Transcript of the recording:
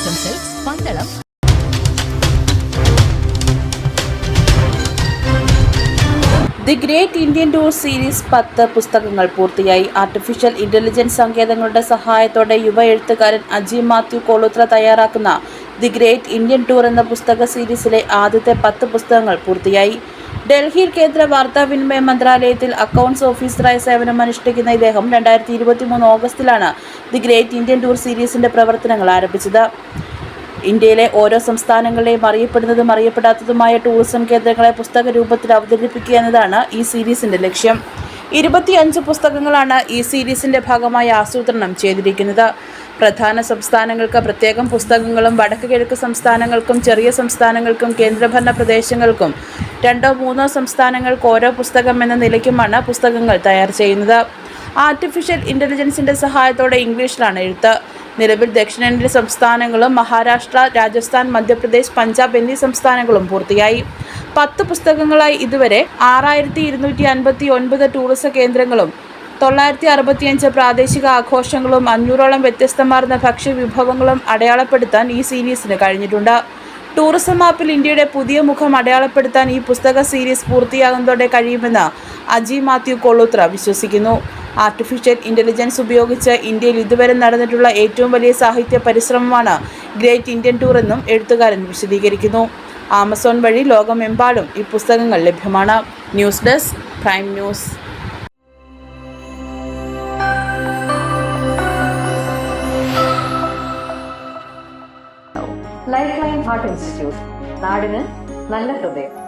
ആശംസകൾ Pandalam the great Indian tour series പത്ത് പുസ്തകങ്ങൾ പൂർത്തിയായി. ആർട്ടിഫിഷ്യൽ ഇന്റലിജൻസ് സങ്കേതങ്ങളുടെ സഹായത്തോടെ യുവ എഴുത്തുകാരൻ അജി മാത്യു കോളുത്ര തയ്യാറാക്കുന്ന ദി ഗ്രേറ്റ് ഇന്ത്യൻ ടൂർ എന്ന പുസ്തക സീരീസിലെ ആദ്യത്തെ പത്ത് പുസ്തകങ്ങൾ പൂർത്തിയായി. ഡൽഹിയിൽ കേന്ദ്ര വാർത്താവിനിമയ മന്ത്രാലയത്തിൽ അക്കൗണ്ട്സ് ഓഫീസറായി സേവനമനുഷ്ഠിക്കുന്ന ഇദ്ദേഹം രണ്ടായിരത്തി ഇരുപത്തി മൂന്ന് ഓഗസ്റ്റിലാണ് ദി ഗ്രേറ്റ് ഇന്ത്യൻ ടൂർ സീരീസിന്റെ പ്രവർത്തനങ്ങൾ ആരംഭിച്ചത്. ഇന്ത്യയിലെ ഓരോ സംസ്ഥാനങ്ങളെയും അറിയപ്പെടുന്നതും അറിയപ്പെടാത്തതുമായ ടൂറിസം കേന്ദ്രങ്ങളെ പുസ്തക രൂപത്തിൽ അവതരിപ്പിക്കുക എന്നതാണ് ഈ സീരീസിന്റെ ലക്ഷ്യം. ഇരുപത്തിയഞ്ച് പുസ്തകങ്ങളാണ് ഈ സീരീസിന്റെ ഭാഗമായി ആസൂത്രണം ചെയ്തിരിക്കുന്നത്. പ്രധാന സംസ്ഥാനങ്ങൾക്ക് പ്രത്യേകം പുസ്തകങ്ങളും വടക്ക് കിഴക്ക് സംസ്ഥാനങ്ങൾക്കും ചെറിയ സംസ്ഥാനങ്ങൾക്കും കേന്ദ്രഭരണ പ്രദേശങ്ങൾക്കും രണ്ടോ മൂന്നോ സംസ്ഥാനങ്ങൾക്ക് ഓരോ പുസ്തകം എന്ന നിലയ്ക്കുമാണ് പുസ്തകങ്ങൾ തയ്യാർ ചെയ്യുന്നത്. ആർട്ടിഫിഷ്യൽ ഇന്റലിജൻസിന്റെ സഹായത്തോടെ ഇംഗ്ലീഷിലാണ് എഴുത്ത്. നിലവിൽ ദക്ഷിണേന്ത്യൻ സംസ്ഥാനങ്ങളും മഹാരാഷ്ട്ര രാജസ്ഥാൻ മധ്യപ്രദേശ് പഞ്ചാബ് എന്നീ സംസ്ഥാനങ്ങളും പൂർത്തിയായി. പത്ത് പുസ്തകങ്ങളായി ഇതുവരെ ആറായിരത്തി ഇരുന്നൂറ്റി അൻപത്തി ഒൻപത് ടൂറിസം കേന്ദ്രങ്ങളും തൊള്ളായിരത്തി അറുപത്തിയഞ്ച് പ്രാദേശിക ആഘോഷങ്ങളും അഞ്ഞൂറോളം വ്യത്യസ്തമാർന്ന ഭക്ഷ്യ വിഭവങ്ങളും അടയാളപ്പെടുത്താൻ ഈ സീരീസിന് കഴിഞ്ഞിട്ടുണ്ട്. ടൂറിസം മാപ്പിൽ ഇന്ത്യയുടെ പുതിയ മുഖം അടയാളപ്പെടുത്താൻ ഈ പുസ്തക സീരീസ് പൂർത്തിയാകുന്നതോടെ കഴിയുമെന്ന് അജി മാത്യു കൊള്ളൂത്ര വിശ്വസിക്കുന്നു. ആർട്ടിഫിഷ്യൽ ഇന്റലിജൻസ് ഉപയോഗിച്ച് ഇന്ത്യയിൽ ഇതുവരെ നടന്നിട്ടുള്ള ഏറ്റവും വലിയ സാഹിത്യ പരിശ്രമമാണ് ഗ്രേറ്റ് ഇന്ത്യൻ ടൂർ എന്നും എഴുത്തുകാരൻ വിശദീകരിക്കുന്നു. ആമസോൺ വഴി ലോകമെമ്പാടും ഈ പുസ്തകങ്ങൾ ലഭ്യമാണ്. News desk prime news lifeline heart institute നാടിന് നല്ല ഹൃദയം.